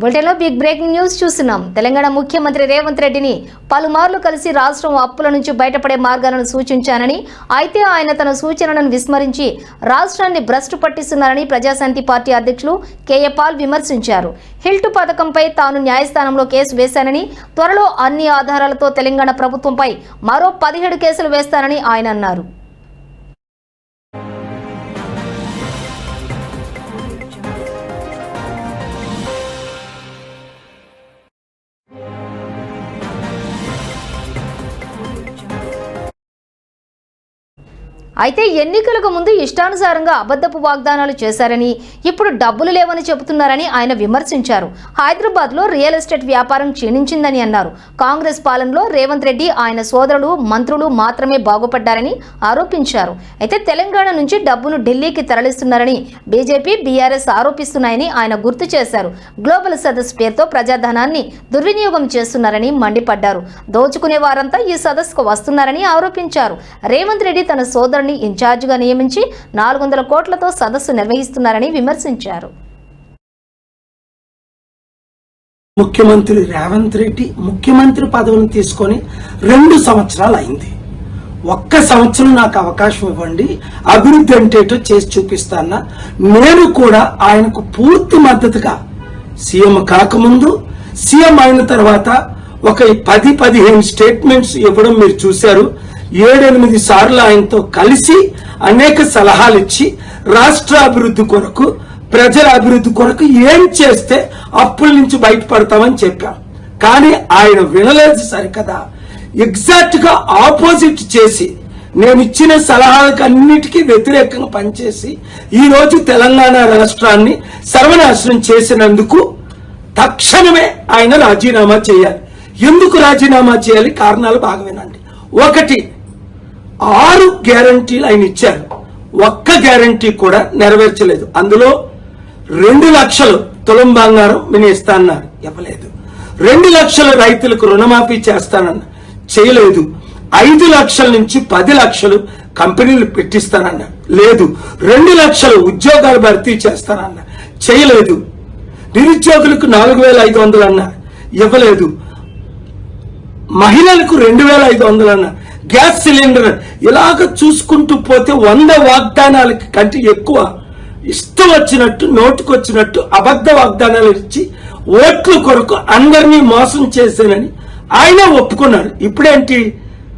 బులెటిన్లో big breaking news చూస్తున్నాం. తెలంగాణ ముఖ్యమంత్రి రేవంత్ రెడ్డిని పలుమార్లు కలిసి రాష్ట్రం అప్పుల నుంచి బయటపడే మార్గాలను సూచించానని అయితే ఆయన తన సూచనలను విస్మరించి రాష్ట్రాన్ని భ్రష్టు పట్టిస్తున్నారని ప్రజాశాంతి పార్టీ అధ్యక్షులు కేఏ పాల్ విమర్శించారు. హిల్టు పథకంపై తాను న్యాయస్థానంలో కేసు వేశానని త్వరలో అన్ని ఆధారాలతో తెలంగాణ ప్రభుత్వంపై మరో పదిహేడు కేసులు వేస్తానని ఆయన అన్నారు. అయితే ఎన్నికలకు ముందు ఇష్టానుసారంగా అబద్ధపు వాగ్దానాలు చేశారని ఇప్పుడు డబ్బులు లేవని చెబుతున్నారని ఆయన విమర్శించారు. హైదరాబాద్లో రియల్ ఎస్టేట్ వ్యాపారం క్షీణించిందని అన్నారు. కాంగ్రెస్ పాలనలో రేవంత్ రెడ్డి ఆయన సోదరులు మంత్రులు మాత్రమే బాగుపడ్డారని ఆరోపించారు. అయితే తెలంగాణ నుంచి డబ్బును ఢిల్లీకి తరలిస్తున్నారని బీజేపీ బీఆర్ఎస్ ఆరోపిస్తున్నాయని ఆయన గుర్తు చేశారు. గ్లోబల్ సదస్సు పేరుతో ప్రజాధనాన్ని దుర్వినియోగం చేస్తున్నారని మండిపడ్డారు. దోచుకునే వారంతా ఈ సదస్సుకు వస్తున్నారని ఆరోపించారు. రేవంత్ రెడ్డి తన సోదరుని ఇన్ఛార్జిగా నియమించి నాలుగు వందల కోట్లతో సదస్సు నిర్వహిస్తున్నారని విమర్శించారు. ముఖ్యమంత్రి రేవంత్ రెడ్డి ముఖ్యమంత్రి పదవిని తీసుకొని రెండు సంవత్సరాలు అయింది. ఒక్క సంవత్సరం నాకు అవకాశం ఇవ్వండి అభివృద్ధి అంటేటో చేసి చూపిస్తాన నేను కూడా ఆయనకు పూర్తి మద్దతుగా సీఎం కాకముందు సీఎం అయిన తర్వాత ఒక పది పదిహేను స్టేట్మెంట్స్ ఇవ్వడం మీరు చూశారు. ఏడెనిమిది సార్లు ఆయనతో కలిసి అనేక సలహాలు ఇచ్చి రాష్ట్ర అభివృద్ధి కొరకు ప్రజల అభివృద్ధి కొరకు ఏం చేస్తే అప్పుల నుంచి బయటపడతామని చెప్పాం. కానీ ఆయన వినలేదు సరికదా. ఎగ్జాక్ట్గా ఆపోజిట్ చేసి నేను ఇచ్చిన సలహాలకు అన్నిటికీ వ్యతిరేకంగా పనిచేసి ఈ రోజు తెలంగాణ రాష్ట్రాన్ని సర్వనాశనం చేసినందుకు తక్షణమే ఆయన రాజీనామా చేయాలి. ఎందుకు రాజీనామా చేయాలి? కారణాలు బాగా వినండి. ఒకటి ఆరు గ్యారంటీలు ఆయన ఇచ్చారు. ఒక్క గ్యారంటీ కూడా నెరవేర్చలేదు. అందులో రెండు లక్షలు తులం బంగారం నేను ఇస్తానన్నారు ఇవ్వలేదు. రెండు లక్షల రైతులకు రుణమాఫీ చేస్తానన్న చేయలేదు. ఐదు లక్షల నుంచి పది లక్షలు కంపెనీలు పెట్టిస్తానన్న లేదు. రెండు లక్షలు ఉద్యోగాలు భర్తీ చేస్తానన్న చేయలేదు. నిరుద్యోగులకు నాలుగు వేల ఐదు వందలు అన్నారు. ఇవ్వలేదు. మహిళలకు రెండు వేల ఐదు వందలు అన్న గ్యాస్ సిలిండర్ ఇలాగ చూసుకుంటూ పోతే వంద వాగ్దానాలకి కంటే ఎక్కువ ఇష్టం వచ్చినట్టు నోటుకొచ్చినట్టు అబద్ధ వాగ్దానాలు ఇచ్చి ఓట్ల కొరకు అందరినీ మోసం చేశానని ఆయన ఒప్పుకున్నారు. ఇప్పుడేంటి?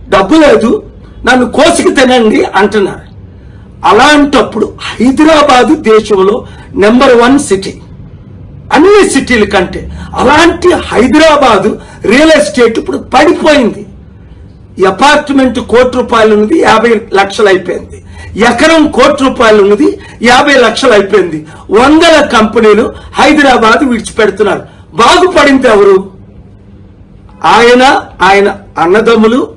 డబ్బు లేదు నన్ను కోసికి తినండి అంటున్నారు. అలాంటప్పుడు హైదరాబాదు దేశంలో నెంబర్ వన్ సిటీ. అన్ని సిటీల కంటే అలాంటి హైదరాబాదు రియల్ ఎస్టేట్ ఇప్పుడు పడిపోయింది. అపార్ట్మెంట్ కోటి రూపాయలు ఉన్నది యాభై లక్షలు అయిపోయింది. ఎకరం కోటి రూపాయలు ఉన్నది యాభై లక్షలు అయిపోయింది. వందల కంపెనీలు హైదరాబాద్ విడిచిపెడుతున్నారు. బాగుపడింది ఎవరు? ఆయన ఆయన అన్నదమ్ములు